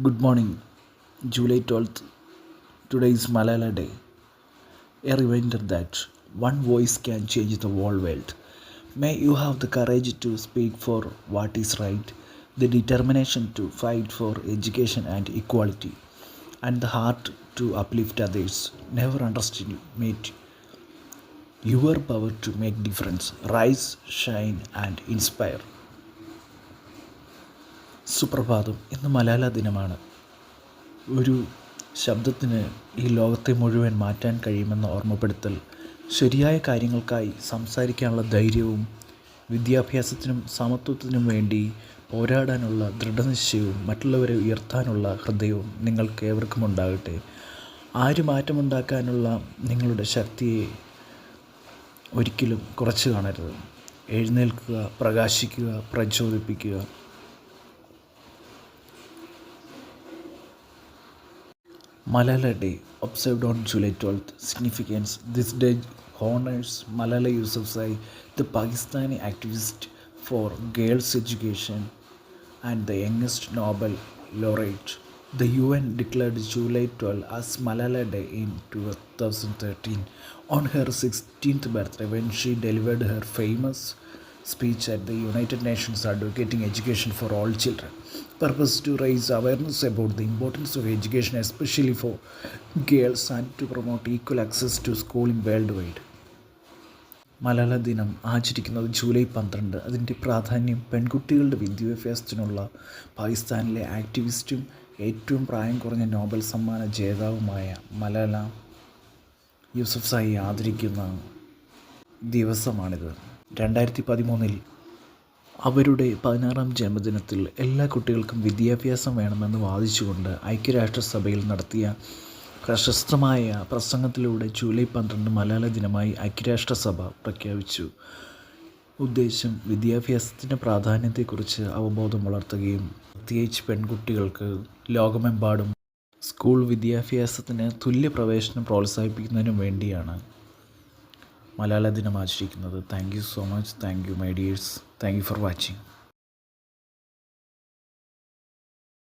Good morning, July 12th. Today is Malala Day. A reminder that one voice can change the whole world. May you have the courage to speak for what is right, the determination to fight for education and equality, and the heart to uplift others. Never underestimate your power to make difference. Rise, shine, and inspire. സുപ്രഭാതം ഇന്ന് മലയാള ദിനമാണ്. ഒരു ശബ്ദത്തിന് ഈ ലോകത്തെ മുഴുവൻ മാറ്റാൻ കഴിയുമെന്ന ഓർമ്മപ്പെടുത്തൽ ശരിയായ കാര്യങ്ങൾക്കായി സംസാരിക്കാനുള്ള ധൈര്യവും വിദ്യാഭ്യാസത്തിനും സമത്വത്തിനും വേണ്ടി പോരാടാനുള്ള ദൃഢനിശ്ചയവും മറ്റുള്ളവരെ ഉയർത്താനുള്ള ഹൃദയവും നിങ്ങൾക്ക് ഏവർക്കും ഉണ്ടാകട്ടെ. ആര് മാറ്റമുണ്ടാക്കാനുള്ള നിങ്ങളുടെ ശക്തിയെ ഒരിക്കലും കുറച്ച് കാണരുത്. എഴുന്നേൽക്കുക പ്രകാശിക്കുക പ്രചോദിപ്പിക്കുക Malala Day, observed on July 12th. Significance This day honors Malala Yousafzai, the Pakistani activist for girls' education and the youngest Nobel laureate. The UN declared July 12 as Malala Day in 2013 on her 16th birthday when she delivered her famous speech at the United Nations advocating education for all children. Purpose to raise awareness about the importance of education, especially for girls, and to promote equal access to schooling worldwide. മലയാള ദിനം ആചരിക്കുന്നത് July പന്ത്രണ്ട് അതിന്റെ പ്രാധാന്യം പെൺകുട്ടികളുടെ വിദ്യാഭ്യാസത്തിനുള്ള പാകിസ്ഥാനിലെ ആക്ടിവിസ്റ്റും ഏറ്റവും പ്രായം കുറഞ്ഞ നോബൽ സമ്മാന ജേതാവുമായ മലാല യൂസഫ്സായി ആദരിക്കുന്ന ദിവസമാണിത് രണ്ടായിരത്തി പതിമൂന്നിൽ അവരുടെ പതിനാറാം ജന്മദിനത്തിൽ എല്ലാ കുട്ടികൾക്കും വിദ്യാഭ്യാസം വേണമെന്ന് വാദിച്ചുകൊണ്ട് ഐക്യരാഷ്ട്രസഭയിൽ നടത്തിയ പ്രശസ്തമായ പ്രസംഗത്തിലൂടെ ജൂലൈ പന്ത്രണ്ട് മലയാള ദിനമായി ഐക്യരാഷ്ട്രസഭ പ്രഖ്യാപിച്ചു. ഉദ്ദേശം വിദ്യാഭ്യാസത്തിന്റെ പ്രാധാന്യത്തെക്കുറിച്ച് അവബോധം വളർത്തുകയും പ്രത്യേകിച്ച് പെൺകുട്ടികൾക്ക് ലോകമെമ്പാടും സ്കൂൾ വിദ്യാഭ്യാസത്തിന് തുല്യ പ്രവേശനം പ്രോത്സാഹിപ്പിക്കുന്നതിനും വേണ്ടിയാണ് മലയാള ദിനം ആചരിക്കുന്നത്. Thank you so much thank you my dears thank you for watching